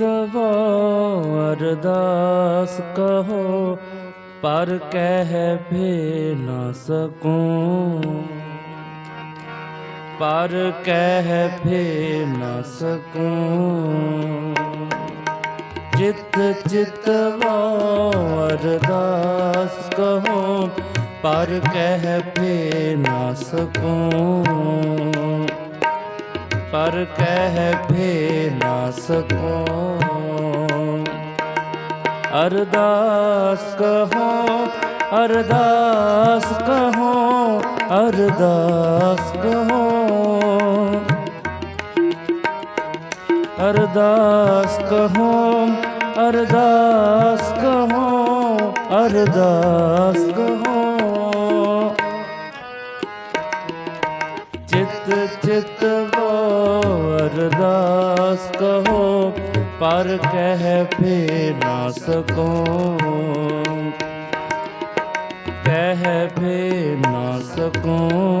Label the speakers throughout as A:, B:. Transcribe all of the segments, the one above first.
A: ਚਿਤਵੋ ਅਰਦਾਸ ਕਹੋ, ਪਰ ਕਹਿ ਭੇ ਨਾ ਸਕੂੰ। ਪਰ ਕਹਿ ਭੇ ਨਾ ਸਕੂੰ। ਜਿਤ ਚਿਤਵੋ ਅਰਦਾਸ ਕਹੋ, ਪਰ ਕਹਿ ਭੇ ਨਾ ਸਕੂੰ। ਪਰ ਕਹਿ ਭੇ ਨਾ ਸਕੋ। ਅਰਦਾਸ ਕਹੋ ਅਰਦਾਸ ਕਹੋ ਅਰਦਾਸ ਕਹੋ। ਅਰਦਾਸ ਕਹੋ ਅਰਦਾਸ ਕਹੋ ਅਰਦਾਸ ਕਹੋ। ਚਿਤ ਚਿਤ ਅਰਦਾਸ ਕਹੋ, ਪਰ ਕਹਿ ਭੇ ਨਾ ਸਕੋ। ਕਹਿ ਭੇ ਨਾ ਸਕੋ।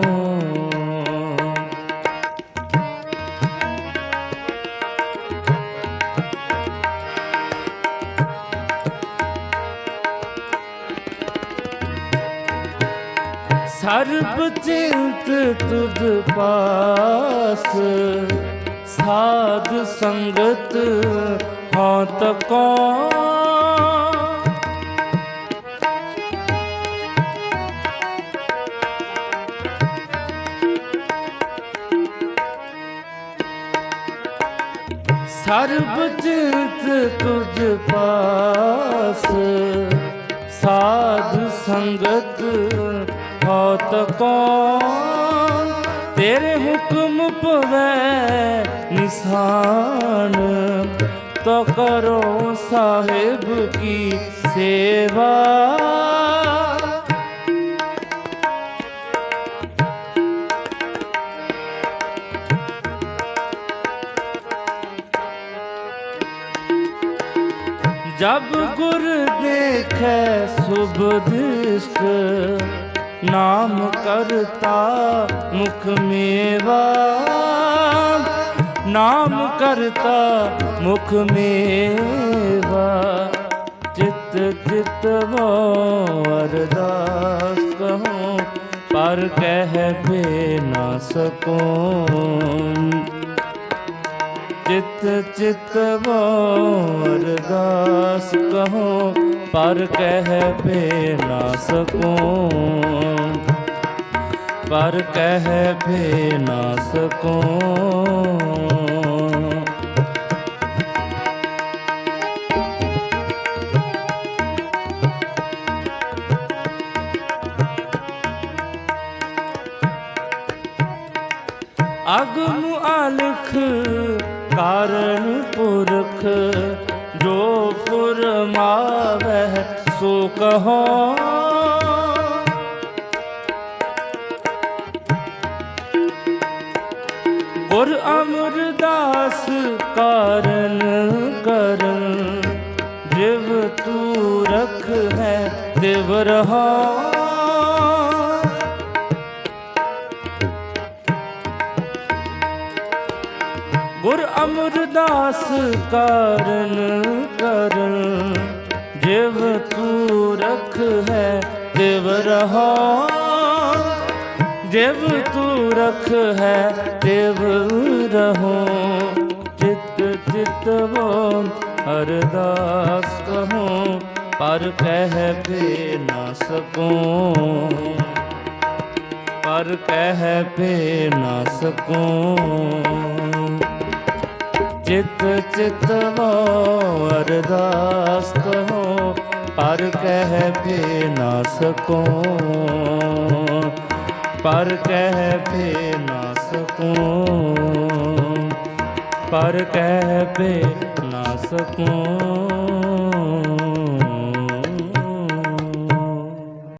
A: ਸਰਬ ਚਿੰਤ ਤੁਧ ਪਾਸ। ਸਾਧ ਸੰਗਤ ਹਾਂ ਤਕੋ ਸਰਬ ਚਿੰਤ ਤੁਝ ਪਾਸ, ਸਾਧ ਸੰਗਤ ਹੋਤ ਕੋ। ਤੇਰੇ ਹੁਕਮ ਪਵੈ ਨਿਸ਼ਾਨ ਤੋ ਕਰੋ ਸਾਹਿਬ ਕੀ ਸੇਵਾ। ਜਬ ਗੁਰ ਦੇਖੈ ਸੁਭ ਦ੍ਰਿਸ਼ਟ ਨਾਮ ਕਰਤਾ ਮੁਖ ਮੇਵਾ। ਨਾਮ ਕਰਤਾ ਮੁਖ ਮੇਵਾ ਚਿਤ ਚਿਤ ਵੋ ਅਰਦਾਸ ਕਹੋ, ਪਰ ਕਹਿ ਭੇ ਨਾ ਸਕੋ। ਚਿਤ ਚਿਤ ਵੋ ਅਰਦਾਸ ਕਹੋ, ਪਰ ਕਹਿ ਭੇ ਨਾ ਸਕੋ। ਪਰ ਕਹਿ ਭੇ ਨਾ ਸਕੋ। ਅਗਮ ਅਲਖ ਕਾਰਨ ਪੁਰਖ ਜੋ ਫੁਰਮਾਵਹਿ ਸੋ ਕਹੋ। ਅਮਰਦਾਸ ਕਾਰਨ ਕਰਨ ਜਿਵ ਤੂ ਰਖ ਹੈ ਦਿਵ ਰਹਾ ਗੁਰ ਅਮਰਦਾਸ ਕਾਰਨ ਜਿਵ ਤੂੰ ਰਖ ਹੈ ਦਿਵ ਰਹੋ। ਚਿਤ ਚਿਤ ਵੋ ਅਰਦਾਸ ਕਹੋ, ਪਰ ਕਹਿ ਭੇ ਨਾ ਸਕੋ। ਪਰ ਕਹਿ ਭੇ ਨਾ ਸਕੋ। ਚਿਤ ਚਿਤ ਵੋ ਅਰਦਾਸ ਕਹੋ, ਪਰ ਕਹਿ ਪੇ ਨਾ ਸਕੋ। ਪਰ ਕਹਿ ਭੇ ਨਾ ਸਕੋ। ਪਰ ਕਹਿ ਭੇ ਨਾ ਸਕੋ।